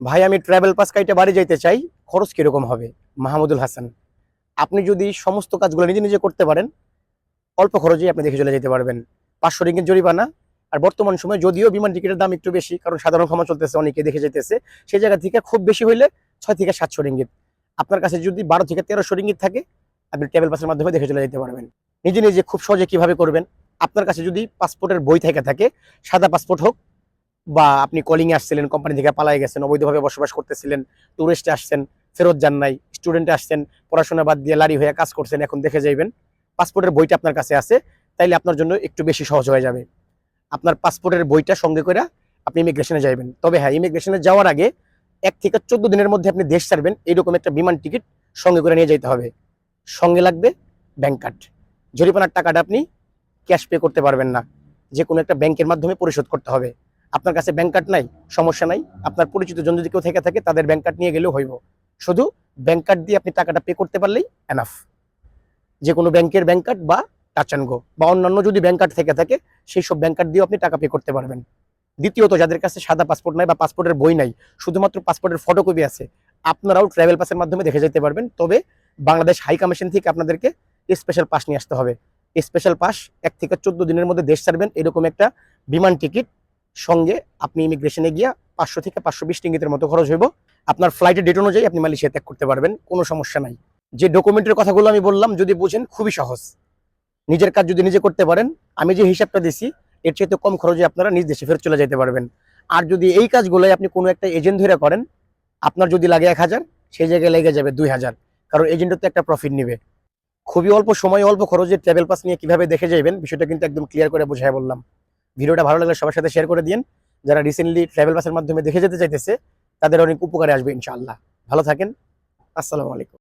ভাই, আমি travel pass কাইটে বাড়ি যাইতে চাই, খরচ কীরকম হবে? মাহমুদুল হাসান, আপনি যদি সমস্ত কাজগুলো নিজে নিজে করতে পারেন, অল্প খরচেই আপনি দেখে চলে যেতে পারবেন। পাঁচশো রিঙ্গিত জরিমানা, আর বর্তমান সময়ে যদিও বিমান টিকিটের দাম একটু বেশি, কারণ সাধারণ ক্ষমা চলতেছে অনেকে দেখে যেতেছে সেই জায়গা থেকে খুব বেশি হইলে ছয় থেকে সাতশো রিঙ্গিত। আপনার কাছে যদি বারো থেকে তেরোশো রিঙ্গিত থাকে, আপনি ট্রাভেল পাসের মাধ্যমে দেখে চলে যেতে পারবেন। নিজে নিজে খুব সহজে কীভাবে করবেন? আপনার কাছে যদি পাসপোর্টের বই থেকে থাকে, সাদা পাসপোর্ট হোক বা আপনি কলিংয়ে আসছিলেন কোম্পানি থেকে পালাই গেছেন, অবৈধভাবে বসবাস করতেছিলেন টুরিস্টে আসছেন, ফেরত যান নাই স্টুডেন্টে আসছেন, পড়াশোনা বাদ দিয়ে লারি হয়ে কাজ করছেন, এখন দেখে যাইবেন পাসপোর্টের বইটা আপনার কাছে আছে, তাইলে আপনার জন্য একটু বেশি সহজ হয়ে যাবে। আপনার পাসপোর্টের বইটা সঙ্গে করে আপনি ইমিগ্রেশনে যাবেন তবে হ্যাঁ ইমিগ্রেশনে যাওয়ার আগে এক থেকে চোদ্দ দিনের মধ্যে আপনি দেশ ছাড়বেন, এইরকম একটা বিমান টিকিট সঙ্গে করে নিয়ে যেতে হবে। সঙ্গে লাগবে ব্যাংক কার্ড জরিমানার টাকাটা আপনি ক্যাশ পে করতে পারবেন না। যে কোনো একটা ব্যাংকের মাধ্যমে পরিশোধ করতে হবে। আপনার কাছে ব্যাংক কার্ড নাই, সমস্যা নাই। আপনার পরিচিত জন যদি কেউ থেকে থাকে, তাদের ব্যাংক কার্ড নিয়ে গেলেও হইব। শুধু ব্যাংক কার্ড দিয়ে আপনি টাকাটা পে করতে পারলেই এনাফ যে কোনো ব্যাংকের ব্যাংক কার্ড বা টাচ অ্যান্ড গো বা অন্যান্য যদি ব্যাংক কার্ড থেকে থাকে, সেই সব ব্যাংক কার্ড দিয়েও আপনি টাকা পে করতে পারবেন। দ্বিতীয়ত, যাদের কাছে সাদা পাসপোর্ট নাই বা পাসপোর্টের বই নাই, শুধুমাত্র পাসপোর্টের ফটোকপি আছে, আপনারাও ট্রাভেল পাসের মাধ্যমে দেখে যেতে পারবেন। তবে বাংলাদেশ হাই কমিশন থেকে আপনাদেরকে স্পেশাল পাস নিয়ে আসতে হবে। স্পেশাল পাস এক থেকে চোদ্দ দিনের মধ্যে দেশ ছাড়বেন, এরকম একটা বিমান টিকিট সঙ্গে আপনি ইমিগ্রেশনে গিয়া পাঁচশো থেকে পাঁচশো বিশ টিঙ্গিতের মতো খরচ হইব। আপনার ফ্লাইটের ডেট অনুযায়ী আপনি মালয়েশিয়া ত্যাগ করতে পারবেন, কোনো সমস্যা নাই। যে ডকুমেন্টের কথাগুলো আমি বললাম, যদি বুঝেন, খুবই সহজ। নিজের কাজ যদি নিজে করতে পারেন, আমি যে হিসাবটা দিছি, এর চাইতে কম খরচে আপনারা নিজ দেশে ফেরত চলে যেতে পারবেন। আর যদি এই কাজগুলোই আপনি কোনো একটা এজেন্ট ধরে করেন, আপনার যদি লাগে এক হাজার, সেই জায়গায় লেগে যাবে দুই হাজার। কারণ এজেন্টের তো একটা প্রফিট নিবে। খুবই অল্প সময়, অল্প খরচে ট্রাভেল পাস নিয়ে কীভাবে দেখে যাবেন বিষয়টা কিন্তু একদম ক্লিয়ার করে বোঝায় বললাম। ভিডিওটা ভালো লাগলে সবার সাথে শেয়ার করে দিন যারা রিসেন্টলি ট্রাভেল বাসের মাধ্যমে দেখে যেতে চাইতেছে, তাদের অনেক উপকারে আসবে ইনশাআল্লাহ। ভালো থাকেন। আসসালামু আলাইকুম।